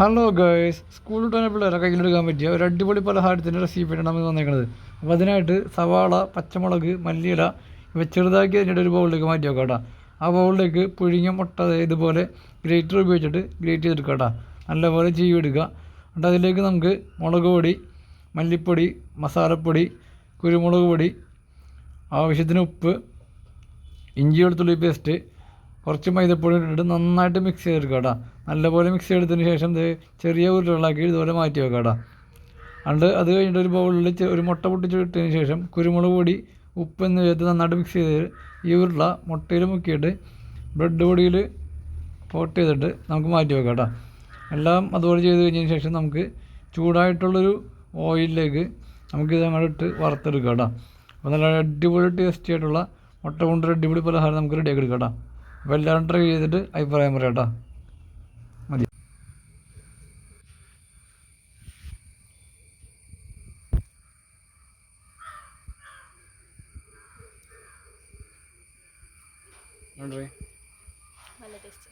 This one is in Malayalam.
ഹലോ ഗേഴ്സ് സ്കൂളിൽ വിട്ടാണ് പിള്ളേരെ കയ്യിലെടുക്കാൻ പറ്റിയ ഒരു അടിപൊളി പലഹാരത്തിന്റെ റെസിപ്പിയാണ് നമ്മൾ വന്നേക്കുന്നത് അപ്പോൾ അതിനായിട്ട് സവാള പച്ചമുളക് മല്ലിയില ഇവ ചെറുതാക്കി അതിന്റെ ഒരു ബൗളിലേക്ക് മാറ്റി വെക്കാം കേട്ടോ. ആ ബൗളിലേക്ക് പുഴുങ്ങിയ മുട്ട ഇതുപോലെ ഗ്രേറ്റർ ഉപയോഗിച്ചിട്ട് ഗ്രേറ്റ് ചെയ്തെടുക്കാം കേട്ടോ. നല്ലപോലെ ചീവി എടുക്കുക എന്നിട്ട് അതിലേക്ക് നമുക്ക് മുളക് പൊടി മല്ലിപ്പൊടി മസാലപ്പൊടി കുരുമുളക് പൊടി ആവശ്യത്തിന് ഉപ്പ് ഇഞ്ചി വെളുത്തുള്ളി പേസ്റ്റ് കുറച്ച് മൈദപ്പൊടി ഇട്ടിട്ട് നന്നായിട്ട് മിക്സ് ചെയ്തെടുക്കുക കേട്ടോ നല്ലപോലെ മിക്സ് ചെയ്തെടുത്തതിന് ശേഷം ചെറിയ ഉരുളകളാക്കി ഇതുപോലെ മാറ്റി വെക്കാം കേട്ടോ അണ്ട് അത് കഴിഞ്ഞിട്ട് ഒരു ബൗളിൽ ഒരു മുട്ട പൊട്ടിച്ചിട്ടതിന് ശേഷം കുരുമുളക് പൊടി ഉപ്പ് എന്ന് ചേർത്ത് നന്നായിട്ട് മിക്സ് ചെയ്ത് ഈ ഉരുള മുട്ടയിൽ മുക്കിയിട്ട് ബ്രെഡ് പൊടിയിൽ കോട്ട് ചെയ്തിട്ട് നമുക്ക് മാറ്റി വെക്കാം കേട്ടോ എല്ലാം അതുപോലെ ചെയ്ത് കഴിഞ്ഞതിന് ശേഷം നമുക്ക് ചൂടായിട്ടുള്ളൊരു ഓയിലിലേക്ക് നമുക്കിത് അങ്ങോട്ട് ഇട്ട് വറുത്തെടുക്കാം കേട്ടോ അപ്പോൾ നല്ല അടിപൊളി ടേസ്റ്റി ആയിട്ടുള്ള മുട്ട കൊണ്ടൊരു അടിപൊളി പലഹാരം നമുക്ക് റെഡിയാക്കി എടുക്കാം അപ്പോൾ എല്ലാവരും ട്രൈ ചെയ്തിട്ട് അഭിപ്രായം പറയാം കേട്ടോ മതി. നല്ല ടേസ്റ്റ്